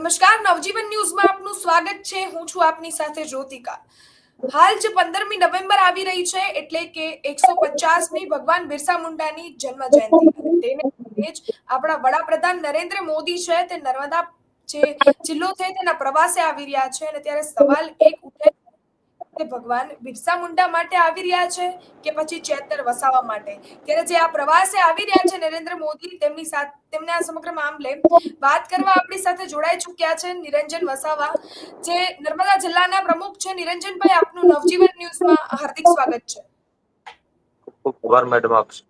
નમસ્કાર, નવજીવન ન્યૂઝમાં આપનું સ્વાગત છે. હું છું આપની સાથે જ્યોતિકા. હાલ જે પંદરમી નવેમ્બર આવી રહી છે, એટલે કે એકસો પચાસમી ભગવાન બિરસા મુંડાની જન્મ જયંતિ તેને જ આપણા વડાપ્રધાન નરેન્દ્ર મોદી છે, તે નર્મદા જે જિલ્લો છે, તેના પ્રવાસે આવી રહ્યા છે. અને ત્યારે સવાલ એક ઉઠે તે ભગવાન બિરસા મુંડા માટે આવી રહ્યા છે કે પછી ચેતર વસાવા માટે? ત્યારે જે આ પ્રવાસે આવી રહ્યા છે નરેન્દ્ર મોદી, તેમની સાથે, તેમને આ સમગ્ર મામલે વાત કરવા આપણી સાથે જોડાઈ ચૂક્યા છે નિરંજન વસાવા, જે નર્મદા જિલ્લાના પ્રમુખ છે. નિરંજનભાઈ, આપનું નવજીવન ન્યૂઝમાં હાર્દિક સ્વાગત છે. ખૂબ આભાર મેડમ આપશે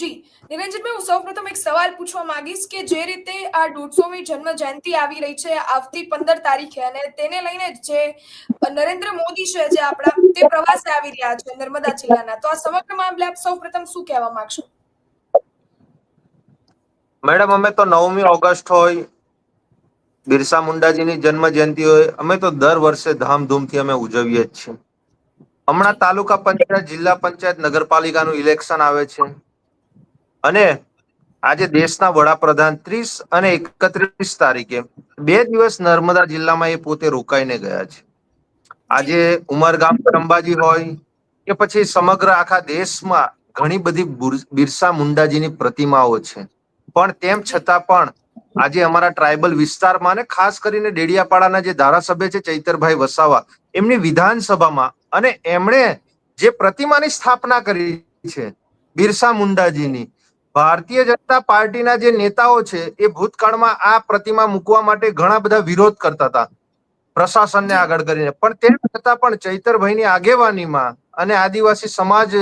જી નિરંજનભાઈ હું સૌપ્રથમ એક સવાલ પૂછવા માંગીશ કે જે રીતે આ દોઢસોમી જન્મ જયંતિ આવી રહી છે આવતી પંદર તારીખે અને તેને લઈને જે નરેન્દ્ર મોદી છે, જે આપણા તે પ્રવાસે આવી રહ્યા છે નર્મદા જિલ્લાના, તો આ સમગ્ર મામલે આપ સૌપ્રથમ શું કહેવા માંગશો? મેડમ, અમે તો નવમી ઓગસ્ટ હોય, બિરસા મુંડાજીની જન્મ જયંતિ હોય, અમે તો દર વર્ષે ધામધૂમથી અમે ઉજવીએ જ છીએ. હમણાં તાલુકા પંચાયત, જિલ્લા પંચાયત, નગરપાલિકાનું ઇલેક્શન આવે છે. અને આજે દેશના વડાપ્રધાન ત્રીસ અને એકત્રીસ તારીખે બે દિવસ નર્મદા જિલ્લામાં એ પોતે રોકાઈને ગયા છે. આજે ઉમરગામ અંબાજી હોય કે પછી સમગ્ર આખા દેશમાં ઘણી બધી બુર- બિરસા મુંડાજીની પ્રતિમાઓ છે. પણ તેમ છતાં પણ આજે અમારા ટ્રાઇબલ વિસ્તારમાં અને ખાસ કરીને ડેડિયાપાડાના જે ધારાસભ્ય છે ચૈતરભાઈ વસાવા, એમની વિધાનસભામાં અને એમણે જે પ્રતિમાની સ્થાપના કરી છે બિરસા મુંડાજીની ભારતીય જનતા પાર્ટીના જે નેતાઓ છે એ ભૂતકાળમાં આ પ્રતિમા મૂકવા માટે ઘણા બધા વિરોધ કરતા હતા પ્રશાસનને આગળ કરીને. પણ તેમ છતાં પણ ચૈતરભાઈની આગેવાનીમાં અને આદિવાસી સમાજ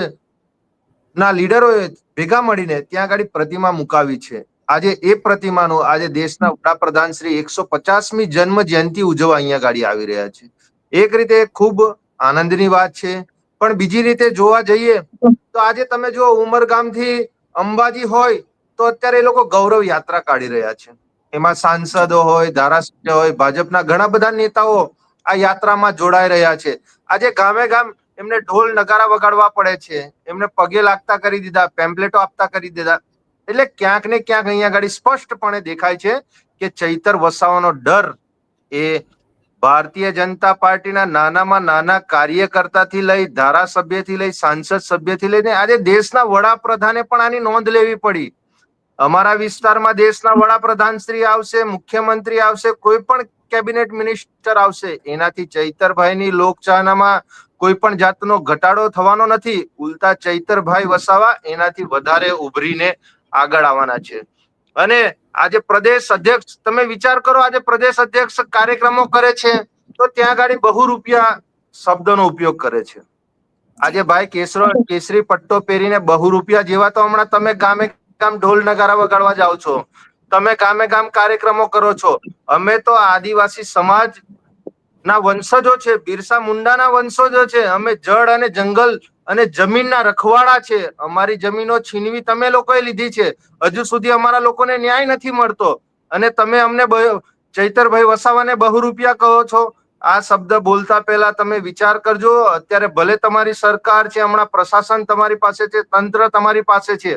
ના લીડરોએ ભેગા મળીને ત્યાં આગળ પ્રતિમા મુકાવી છે. આજે એ પ્રતિમાનો આજે દેશના વડાપ્રધાન શ્રી એકસો પચાસમી જન્મ જયંતિ ઉજવવા અહીંયા ગાડી આવી રહ્યા છે. એક રીતે ખૂબ આનંદની વાત છે પણ બીજી રીતે જોવા જઈએ તો આજે તમે જો ઉમરગામથી અંબાજી હોય તો અત્યારે એ લોકો ગૌરવ યાત્રા કાઢી રહ્યા છે. એમાં સાંસદો હોય, ધારાસભ્ય હોય, ભાજપના ઘણા બધા નેતાઓ આ યાત્રામાં જોડાઈ રહ્યા છે. આજે ગામે ગામ એમને ઢોલ નગારા વગાડવા પડે છે. એમને પગે લાગતા કરી દીધા પેમ્પલેટો આપતા કરી દીધા. એટલે ક્યાંક ને ક્યાંક અહીંયા આગળ સ્પષ્ટપણે દેખાય છે કે ચૈતર વસાવાનો ડર એ ભારતીય જનતા પાર્ટીના નાનામાં નાના કાર્યકર્તાથી લઈ ધારાસભ્યથી લઈ સાંસદ સભ્યથી લઈને આજે દેશના વડાપ્રધાને પણ આની નોંધ લેવી પડી. અમારા વિસ્તારમાં દેશના વડાપ્રધાન શ્રી આવશે, મુખ્યમંત્રી આવશે, કોઈ પણ કેબિનેટ મિનિસ્ટર આવશે. એનાથી ચૈતરભાઈની લોકચાહનામાં કોઈ પણ જાતનો ઘટાડો થવાનો નથી. ઉલટા ચૈતરભાઈ વસાવા એનાથી વધારે ઉભરીને આગળ આવવાના છે. અને આજે પ્રદેશ અધ્યક્ષ, તમે વિચાર કરો, આજે પ્રદેશ અધ્યક્ષ કાર્યક્રમો કરે છે, તો ત્યાં ગાડી બહુ રૂપિયા શબ્દનો ઉપયોગ કરે છે. આજે ભાઈ કેસરો, કેસરી પટ્ટો પહેરીને બહુ રૂપિયા જેવા તો હમણાં તમે ગામે ગામ ઢોલ નગારા વગાડવા જાઓ છો. તમે ગામે ગામ કાર્યક્રમો કરો છો. અમે તો આદિવાસી સમાજ ના વંશજો છે, બિરસા મુંડાના વંશજો છે. અમે જળ અને જંગલ અને જમીનના રખવાડા છે. અમારી જમીનો છીનવી તમે લોકોએ લીધી છે. હજુ સુધી અમારા લોકોને ન્યાય નથી મળતો. અને તમે અમને ચૈતરભાઈ વસાવાને બહુ રૂપિયા કહો છો. આ શબ્દ બોલતા પહેલા તમે વિચાર કરજો. અત્યારે ભલે તમારી સરકાર છે, હમણાં પ્રશાસન તમારી પાસે છે, તંત્ર તમારી પાસે છે.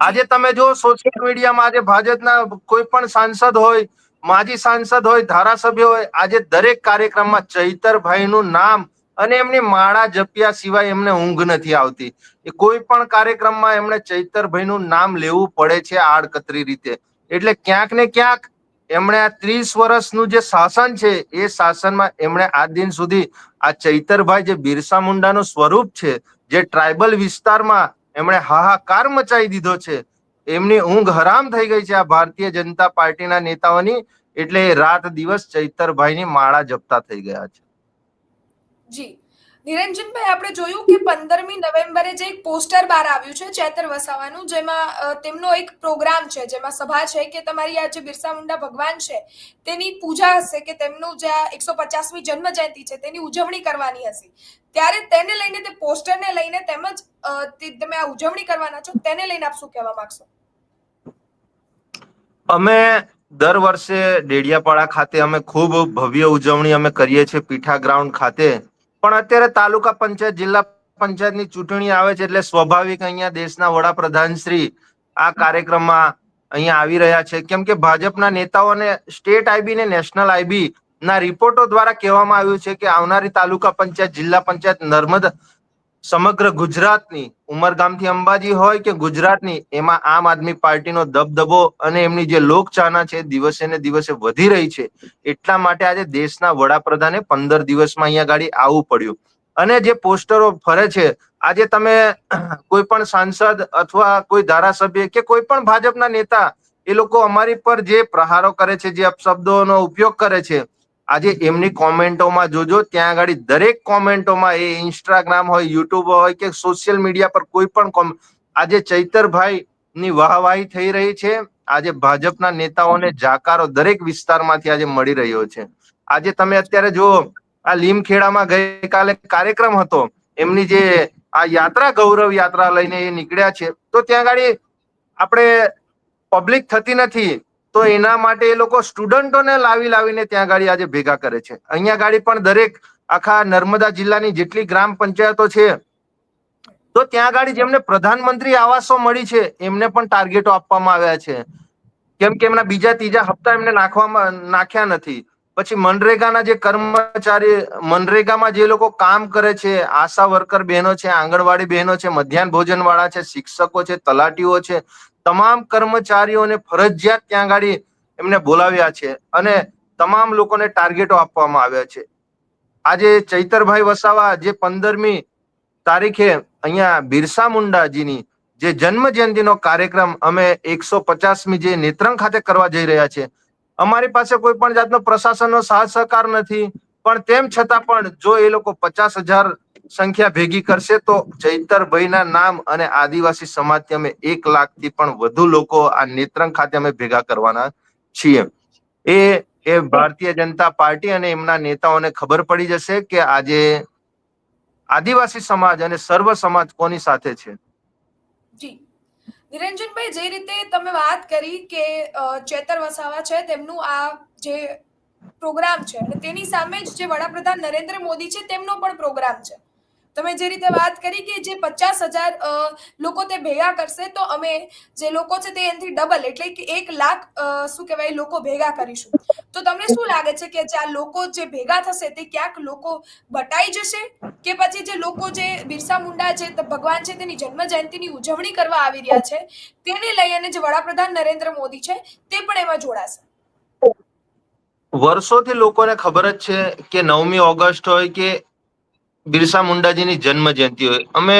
આજે તમે જો સોશિયલ મીડિયામાં આજે ભાજપના કોઈ પણ સાંસદ હોય, માજી સાંસદ હોય, ધારાસભ્ય હોય, આજે દરેક કાર્યક્રમમાં ચૈતરભાઈનું નામ અને એમની માળા જપ્યા સિવાય એમને ઊંઘ નથી આવતી. એ કોઈ પણ કાર્યક્રમમાં એમણે ચૈતરભાઈનું નામ લેવું પડે છે આડકતરી રીતે. એટલે ક્યાંક ને ક્યાંક એમણે આ ત્રીસ વર્ષનું જે શાસન છે, એ શાસનમાં એમણે આ દિન સુધી આ ચૈતરભાઈ જે બિરસા મુંડાનું સ્વરૂપ છે, જે ટ્રાઇબલ વિસ્તારમાં એમણે હાહાકાર મચાવી દીધો છે, એમની ઊંઘ હરામ થઈ ગઈ છે આ ભારતીય જનતા પાર્ટીના નેતાઓની. એટલે રાત દિવસ ચૈતરભાઈની માળા જપતા થઈ ગયા છે. જી. નિરંજનભાઈ, આપણે જોયું કે પંદરમી નવેમ્બરે જે એક પોસ્ટર બહાર આવ્યું છે, ચેતર વસાવાનું, જેમાં તેમનો એક પ્રોગ્રામ છે, જેમાં સભા છે કે તમારી આ જે બિરસા મુંડા ભગવાન છે, તેની પૂજા હશે કે તેમનું જે એકસો પચાસમી જન્મ જયંતિ છે, તેની ઉજવણી કરવાની હશે. ત્યારે તેને લઈને તે પોસ્ટરને લઈને તેમજ તમે આ ઉજવણી કરવાના છો, તેને લઈને આપ શું કહેવા માંગશો? અમે દર વર્ષે ડેડિયાપાડા ખાતે અમે ખૂબ ભવ્ય ઉજવણી અમે કરીએ છીએ, પીઠા ગ્રાઉન્ડ ખાતે. પણ અત્યારે તાલુકા પંચાયત, જિલ્લા પંચાયતની ચૂંટણી આવે છે એટલે સ્વાભાવિક અહીંયા દેશના વડાપ્રધાન શ્રી આ કાર્યક્રમમાં અહીંયા આવી રહ્યા છે. કેમ કે ભાજપના નેતાઓને સ્ટેટ આઈબી ને નેશનલ આઈબી ના રિપોર્ટો દ્વારા કહેવામાં આવ્યું છે કે આવનારી તાલુકા પંચાયત, જિલ્લા પંચાયત નર્મદ સમગ્ર ગુજરાતની ઉમરગામથી અંબાજી હોય કે ગુજરાતની, એમાં આમ આદમી પાર્ટીનો દબદબો અને એમની જે લોકચાહના છે, દિવસે ને દિવસે વધી રહી છે, એટલા માટે આજે દેશના વડાપ્રધાને પંદર દિવસમાં અહીંયા ગાડી આવવું પડ્યું. અને જે પોસ્ટરો ફરે છે, આજે તમે કોઈ પણ સાંસદ અથવા કોઈ ધારાસભ્ય કે કોઈ પણ ભાજપના નેતા, એ લોકો અમારી પર જે પ્રહારો કરે છે, જે અપશબ્દોનો ઉપયોગ કરે છે આજે એમની કોમેન્ટોમાં જોજો, ત્યાં આગળ દરેક કોમેન્ટોમાં, એ ઇન્સ્ટાગ્રામ હોય યુટ્યુબ હોય કે સોશિયલ મીડિયા પર કોઈ પણ આજે ચૈતરભાઈ ની વાહવાહી થઈ રહી છે. આજે ભાજપના નેતાઓને જાકારો દરેક વિસ્તારમાંથી આજે મળી રહ્યો છે. આજે તમે અત્યારે જુઓ, આ લીમખેડામાં ગઈકાલે કાર્યક્રમ હતો. એમની જે આ યાત્રા, ગૌરવ યાત્રા લઈને એ નીકળ્યા છે. તો ત્યાં આગળ આપણે પબ્લિક થતી નથી. તો એના માટે એ લોકો સ્ટુડન્ટોને લાવી લાવીને ત્યાં ગાડી આજે ભેગા કરે છે. અહીંયા ગાડી પણ દરેક આખા નર્મદા જિલ્લાની જેટલી ગ્રામ પંચાયતો છે, તો ત્યાં ગાડી જેમને પ્રધાનમંત્રી આવાસો મળી છે, એમને પણ ટાર્ગેટો આપવામાં આવ્યા છે. કેમ કે એમના બીજા ત્રીજા હપ્તા એમને નાખવામાં, નાખ્યા નથી. પછી મનરેગાના જે કર્મચારી, મનરેગામાં જે લોકો કામ કરે છે, આશા વર્કર બહેનો છે, આંગણવાડી બહેનો છે, મધ્યાહન ભોજન વાળા છે, શિક્ષકો છે, તલાટીઓ છે તમામ કર્મચારીઓને ફરજિયાત ત્યાં ગાડી એમને બોલાવ્યા છે અને તમામ લોકોને ટાર્ગેટો આપવામાં આવ્યા છે. આજે ચૈતરભાઈ વસાવા, જે પંદરમી તારીખે અહીંયા બિરસા મુંડાજીની જે જન્મ જયંતિનો કાર્યક્રમ અમે એકસો પચાસમી જે નેત્રંગ ખાતે કરવા જઈ રહ્યા છે અમારી પાસે કોઈ પણ જાતનો પ્રશાસનનો સાથ સહકાર નથી. પણ તેમ છતાં પણ જો એ લોકો પચાસ હજાર સંખ્યા ભેગી કરશે, તો ચૈતરભાઈના નામ અને આદિવાસી સમાજથી અમે એક લાખથી પણ વધુ લોકો આ નેત્રંગ ખાતે અમે ભેગા કરવાના છીએ. એ એ ભારતીય જનતા પાર્ટી અને એમના નેતાઓને ખબર પડી જશે કે આજે આદિવાસી સમાજ અને સર્વ સમાજ કોની સાથે છે? જી. નિરંજનભાઈ, જે રીતે તમે વાત કરી કે ચેતર વસાવા છે, તેમનું આ જે પ્રોગ્રામ છે. અને તેની સામે જ જે વડાપ્રધાન નરેન્દ્ર મોદી છે, તેમનો પણ પ્રોગ્રામ છે. તમે જે રીતે વાત કરી કે જે પચાસ હજાર લોકો તે ભેગા કરશે, તો અમે જે લોકો છે તે એનાથી ડબલ, એટલે કે એક લાખ શું કહેવાય, લોકો ભેગા કરીશું. તો તમને શું લાગે છે કે જે આ લોકો જે ભેગા થશે, તે ક્યાંક લોકો બટાઈ જશે? કે પછી જે લોકો જે બિરસા મુંડા જે ભગવાન છે તેની જન્મ જયંતિની ઉજવણી કરવા આવી રહ્યા છે, તેને લઈ અને જે વડાપ્રધાન નરેન્દ્ર મોદી છે, તે પણ એમાં જોડાશે? વર્ષોથી લોકોને ખબર જ છે કે નવમી ઓગસ્ટ હોય કે બિરસા મુંડાજીની જન્મ જયંતિ હોય. અમે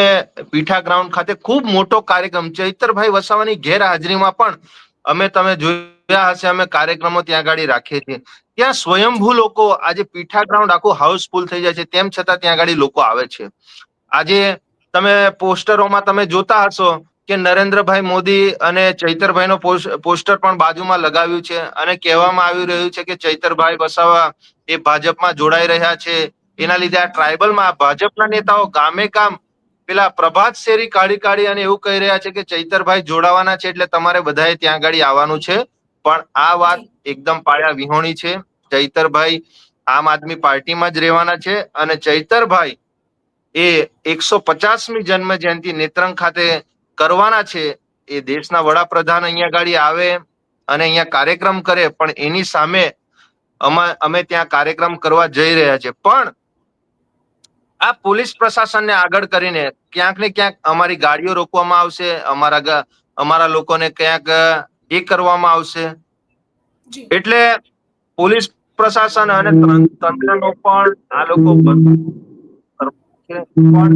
પીઠા ગ્રાઉન્ડ ખાતે ખૂબ મોટો કાર્યક્રમ, ચૈતરભાઈ વસાવાની ગેરહાજરીમાં પણ અમે તમે જોયા હશે, અમે કાર્યક્રમો ત્યાં આગળ રાખીએ છીએ. ત્યાં સ્વયંભૂ લોકો, આજે પીઠા ગ્રાઉન્ડ આખું હાઉસફુલ થઈ જાય છે, તેમ છતાં ત્યાં આગળ લોકો આવે છે. આજે તમે પોસ્ટરોમાં તમે જોતા હશો કે નરેન્દ્રભાઈ મોદી અને ચૈતરભાઈનો પોસ- પોસ્ટર પણ બાજુમાં લગાવ્યું છે અને કહેવામાં આવી રહ્યું છે કે ચૈતરભાઈ વસાવા એ ભાજપમાં જોડાઈ રહ્યા છે. એના લીધે આ ટ્રાઇબલમાં ભાજપના નેતાઓ ગામે ગામ પેલા પ્રભાત શેરી કાઢી કાઢી અને એવું કહી રહ્યા છે કે ચૈતરભાઈ જોડાવાના છે એટલે તમારે બધાએ ત્યાં આગળ આવવાનું છે. પણ આ વાત એકદમ પાયા વિહોણી છે. ચૈતરભાઈ આમ આદમી પાર્ટીમાં જ રહેવાના છે અને ચૈતરભાઈ એ એકસો પચાસમી જન્મ જયંતિ નેત્રંગ ખાતે કરવાના છે એ દેશના વડાપ્રધાન અહીંયા ગાડી આવે અને અહીંયા કાર્યક્રમ કરે પણ એની સામે અમે ત્યાં કાર્યક્રમ કરવા જઈ રહ્યા છે. પણ આ પોલીસ પ્રશાસનને આગળ કરીને ક્યાંક ને ક્યાંક અમારી ગાડીઓ રોકવામાં આવશે અમારા અમારા લોકોને ક્યાંક એ કરવામાં આવશે. એટલે પોલીસ પ્રશાસન અને તંત્રનો પણ આ લોકો. પણ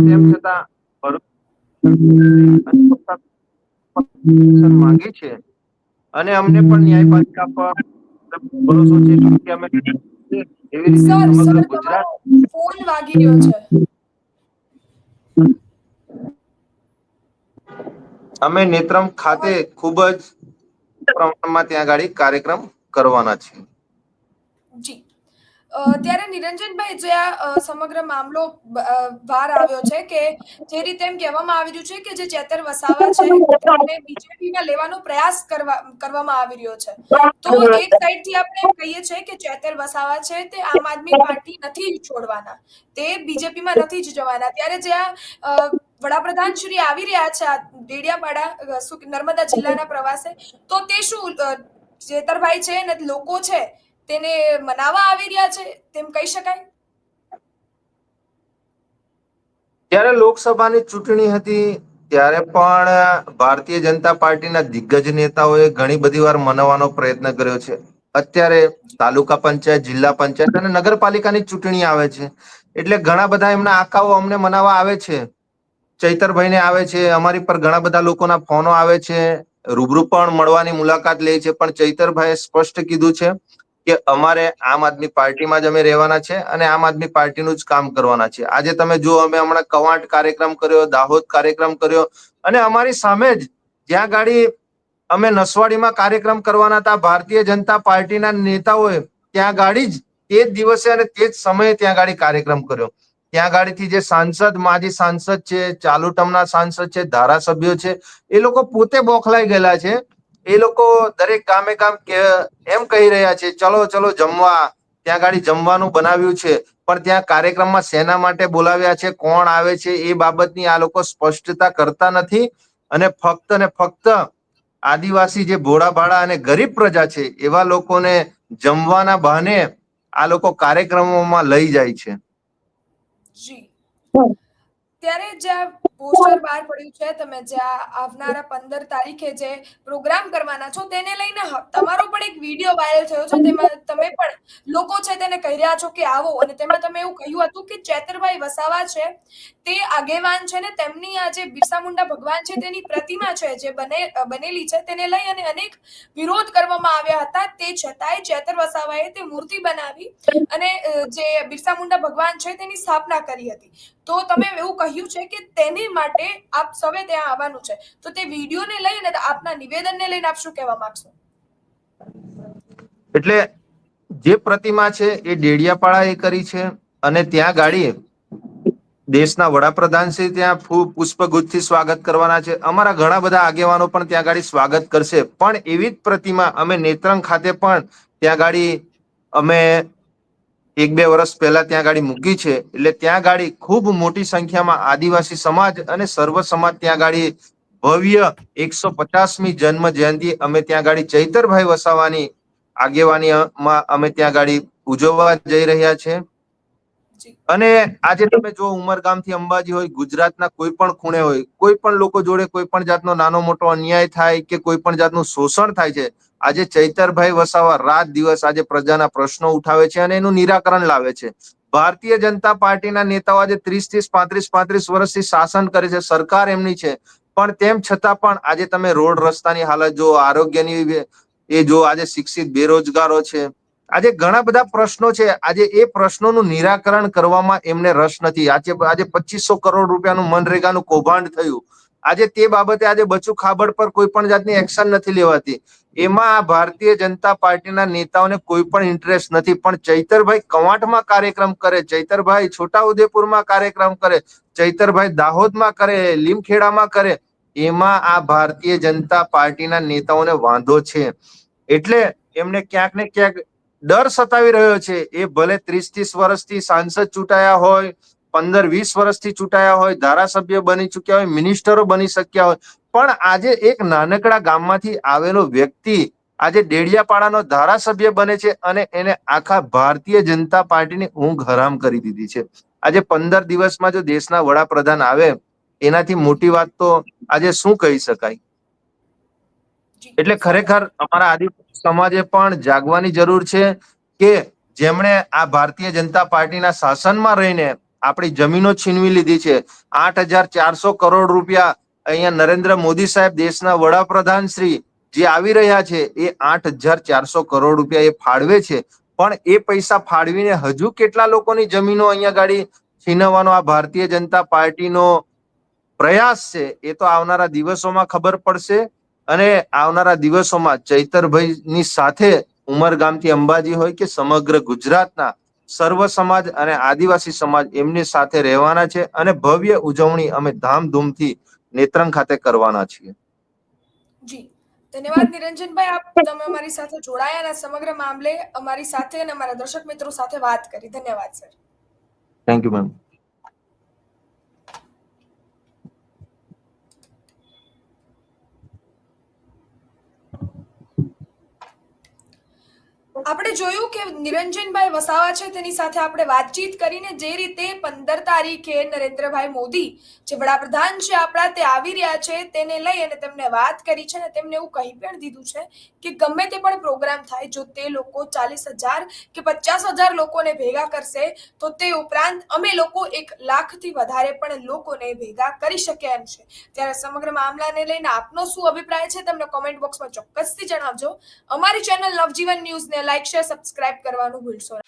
તેમ છતાં માંગે છે. અને અમને પણ ન્યાયપાલિકા પર ભરોસો છે કે અમે એવી રીતે સમગ્ર ગુજરાત ફોન વાગી રહ્યો છે. અમે નેત્રમ ખાતે ખૂબ જ પ્રમાણમાં ત્યાં ગાડી કાર્યક્રમ કરવાના છે જી. ત્યારે નિરંજનભાઈ જે આ સમગ્ર મામલો વાર આવ્યો છે કે જે રીતે એમ કહેવામાં આવી રહ્યું છે કે જે ચેતર વસાવા છે, તેમને બીજેપીમાં લેવાનો પ્રયાસ કરવા, કરવામાં આવી રહ્યો છે. તો એક સાઈડથી આપણે કહીએ છીએ કે ચેતર વસાવા છે, તે આમ આદમી પાર્ટી નથી છોડવાના. તે બીજેપીમાં નથી જ જવાના. ત્યારે જે આ વડાપ્રધાન શ્રી આવી રહ્યા છે, આ ડેડિયાપાડા નર્મદા જિલ્લાના પ્રવાસે, તો તે શું જેતરભાઈ છે અને લોકો છે તેને મનાવવા આવી રહ્યા છે તેમ કહી શકાય? જ્યારે લોકસભાની ચૂંટણી હતી, ત્યારે પણ ભારતીય જનતા પાર્ટીના દિગ્ગજ નેતાઓએ ઘણી બધી વાર મનાવવાનો પ્રયત્ન કર્યો છે. અત્યારે તાલુકા પંચાયત, જિલ્લા પંચાયત અને નગરપાલિકાની ચૂંટણી આવે છે. એટલે ઘણા બધા એમના આકાઓ અમને મનાવવા આવે છે. ચૈતરભાઈને આવે છે, અમારી પર ઘણા બધા લોકોના ફોનો આવે છે. રૂબરૂ પણ મળવાની મુલાકાત લે છે, પણ ચૈતરભાઈએ સ્પષ્ટ કીધું છે કે અમારે આમ આદમી પાર્ટીમાં જ અમે રહેવાના છે અને આમ આદમી પાર્ટીનું જ કામ કરવાના છે. આજે તમે જુઓ, અમે હમણાં કવાંટ કાર્યક્રમ કર્યો, દાહોદ કાર્યક્રમ કર્યો અને અમારી સામે જ જ્યાં ગાડી અમે નસવાડીમાં કાર્યક્રમ કરવાના હતા, ભારતીય જનતા પાર્ટીના નેતાઓએ ત્યાં ગાડી જ તે જ દિવસે અને તે જ સમયે ત્યાં ગાડી કાર્યક્રમ કર્યો. ત્યાં ગાડીથી જે સાંસદ, માજી સાંસદ છે ચાલુ ટર્મના સાંસદ છે, ધારાસભ્યો છે, એ લોકો પોતે બોખલાઈ ગયેલા છે. એ લોકો દરેક ગામે ગામ એમ કહી રહ્યા છે, ચલો ચલો, જમવા. ત્યાં ગાડી જમવાનું બનાવ્યું છે, પણ ત્યાં કાર્યક્રમમાં શેના માટે બોલાવ્યા છે, કોણ આવે છે, એ બાબતની આ લોકો સ્પષ્ટતા કરતા નથી. અને ફક્ત ને ફક્ત આદિવાસી જે ભોળા ભાડા અને ગરીબ પ્રજા છે, એવા લોકોને જમવાના બહાને આ લોકો કાર્યક્રમોમાં લઈ જાય છે. જી. ત્યારે જ્યાં પોસ્ટર બહાર પડ્યું છે. તમે જે આવનારા પંદર તારીખે જે પ્રોગ્રામ કરવાના છો તેને લઈને તમારો પણ એક વીડિયો વાયરલ થયો છે. તેમાં તમે પણ લોકો છે તેને કહી રહ્યા છો કે આવો. અને તેમાં તમે એવું કહ્યું હતું કે ચેતરભાઈ વસાવા છે, તે આગેવાન છે ને તેમની આ જે બિરસા મુંડા ભગવાન છે તેની પ્રતિમા છે જે બને, બનેલી છે તેને લઈ અને અનેક વિરોધ કરવામાં આવ્યા હતા. તે છતાંય ચેતર વસાવાએ તે મૂર્તિ બનાવી અને જે બિરસા મુંડા ભગવાન છે તેની સ્થાપના કરી હતી. તો તમે એવું કહ્યું છે કે તેની માટે આપ સૌએ ત્યાં આવવાનું છે. તો તે વિડીયોને લઈને આપના નિવેદનને લઈને આપ શું કહેવા માંગશો? એટલે જે પ્રતિમા છે એ ડેડિયાપાળા એ કરી છે અને ત્યાં ગાડી દેશના વડાપ્રધાન શ્રી ત્યાં પુષ્પગુચ્છથી સ્વાગત કરવાના છે. અમારા ઘણા બધા આગેવાનો પણ ત્યાં ગાડી સ્વાગત કરશે. પણ એવી જ પ્રતિમા અમે નેત્રંગ ખાતે પણ ત્યાં ગાડી અમે એક બે વર્ષ પહેલા ત્યાં ગાડી મૂકી છે. એટલે ત્યાં ગાડી ખૂબ મોટી સંખ્યામાં આદિવાસી સમાજ અને સર્વ સમાજ ત્યાં ગાડી ભવ્ય એકસો પચાસમી જન્મ જયંતિ અમે ત્યાં ગાડી ચૈતરભાઈ વસાવાની આગેવાનીમાં અમે ત્યાં ગાડી ઉજવવા જઈ રહ્યા છે. અને આજે તમે જો ઉમરગામથી અંબાજી હોય ગુજરાતના કોઈ પણ ખૂણે હોય કોઈ પણ લોકો જોડે કોઈ પણ જાતનો નાનો મોટો અન્યાય થાય કે કોઈ પણ જાતનું શોષણ થાય છે આજે ચૈતરભાઈ વસાવા રાત દિવસ આજે પ્રજાના પ્રશ્નો ઉઠાવે છે અને એનું નિરાકરણ લાવે છે. ભારતીય જનતા પાર્ટીના નેતાઓ આજે ત્રીસ ત્રીસ, પાંત્રીસ પાંત્રીસ વર્ષથી શાસન કરે છે, સરકાર એમની છે. પણ તેમ છતાં પણ આજે તમે રોડ રસ્તાની હાલત જો આરોગ્યની એ જો આજે શિક્ષિત, બેરોજગારો છે. આજે ઘણા બધા પ્રશ્નો છે. આજે એ પ્રશ્નોનું નિરાકરણ કરવામાં એમને રસ નથી. આજે આજે પચીસો કરોડ રૂપિયાનું મનરેગાનું કૌભાંડ થયું. આજે તે બાબતે આજે બચુ ખાબડ પર કોઈ પણ જાતની એક્શન નથી લેવાતી. એમાં આ ભારતીય જનતા પાર્ટીના નેતાઓને કોઈ પણ ઇન્ટરેસ્ટ નથી. પણ ચૈતરભાઈ કવાંટમાં કાર્યક્રમ કરે, ચૈતરભાઈ છોટાઉદેપુરમાં કાર્યક્રમ કરે, ચૈતરભાઈ દાહોદમાં કરે, લીમખેડામાં કરે, એમાં આ ભારતીય જનતા પાર્ટીના નેતાઓને વાંધો છે. એટલે એમને ક્યાંક ને ક્યાંક ડર સતાવી રહ્યો છે. એ ભલે ત્રીસ ત્રીસ વર્ષથી સાંસદ ચૂંટાયા હોય પંદર વીસ વર્ષથી ચૂંટાયા હોય, ધારાસભ્ય બની ચૂક્યા હોય, મિનિસ્ટરો બની શક્યા હોય. પણ આજે એક નાનકડા ગામમાંથી આવેલો વ્યક્તિ આજે ડેડિયાપાડાનો ધારાસભ્ય બને છે અને એને આખા ભારતીય જનતા પાર્ટીની ઊંઘ હરામ કરી દીધી છે. આજે પંદર દિવસમાં જો દેશના વડાપ્રધાન આવે, એનાથી મોટી વાત તો આજે શું કહી શકાય? એટલે ખરેખર અમારા આદિવાસી સમાજે પણ જાગવાની જરૂર છે કે જેમણે આ ભારતીય જનતા પાર્ટીના શાસનમાં રહીને આપણી જમીનો છીનવી લીધી છે. આઠ હજાર ચારસો કરોડ રૂપિયા અહીંયા નરેન્દ્ર મોદી સાહેબ દેશના વડાપ્રધાન શ્રી જે આવી રહ્યા છે, એ આઠ હજાર ચારસો કરોડ રૂપિયા એ ફાળવે છે. પણ એ પૈસા ફાળવીને હજુ કેટલા લોકોની જમીનો અહીંયા ગાડી છીનવવાનો આ ભારતીય જનતા પાર્ટીનો પ્રયાસ છે, એ તો આવનારા દિવસોમાં ખબર પડશે. અને આવનારા દિવસોમાં ચૈતરભાઈ ની સાથે ઉમરગામથી અંબાજી હોય કે સમગ્ર ગુજરાતના સર્વ સમાજ અને આદિવાસી સમાજ એમની સાથે રહેવાના છે અને ભવ્ય ઉજવણી અમે ધામધૂમથી નેત્રંગ ખાતે કરવાના છીએ. જી ધન્યવાદ નિરંજનભાઈ. આપ તમે અમારી સાથે જોડાયા અને સમગ્ર મામલે અમારી સાથે અને અમારા દર્શક મિત્રો સાથે વાત કરી. ધન્યવાદ સર. થેન્ક યુ મેમ આપણે જોયું કે નિરંજનભાઈ વસાવા છે, તેની સાથે આપણે વાતચીત કરીને જે રીતે પંદર તારીખે નરેન્દ્રભાઈ મોદી જે વડાપ્રધાન છે, આપણા તે આવી રહ્યા છે, તેને લઈ અને તેમને વાત કરી છે અને તેમને એવું કહી પણ દીધું છે કે ગમે તે પણ પ્રોગ્રામ થાય, જો તે લોકો ચાલીસ હજાર કે પચાસ હજાર લોકોને ભેગા કરશે, તો તે ઉપરાંત અમે લોકો એક લાખથી વધારે પણ લોકોને ભેગા કરી શકે એમ છે. ત્યારે સમગ્ર મામલાને લઈને આપનો શું અભિપ્રાય છે, તમને કોમેન્ટ બોક્સમાં ચોક્કસથી જણાવજો. અમારી ચેનલ નવજીવન ન્યૂઝને લાઈક શેર સબસ્ક્રાઇબ કરવાનું ભૂલશો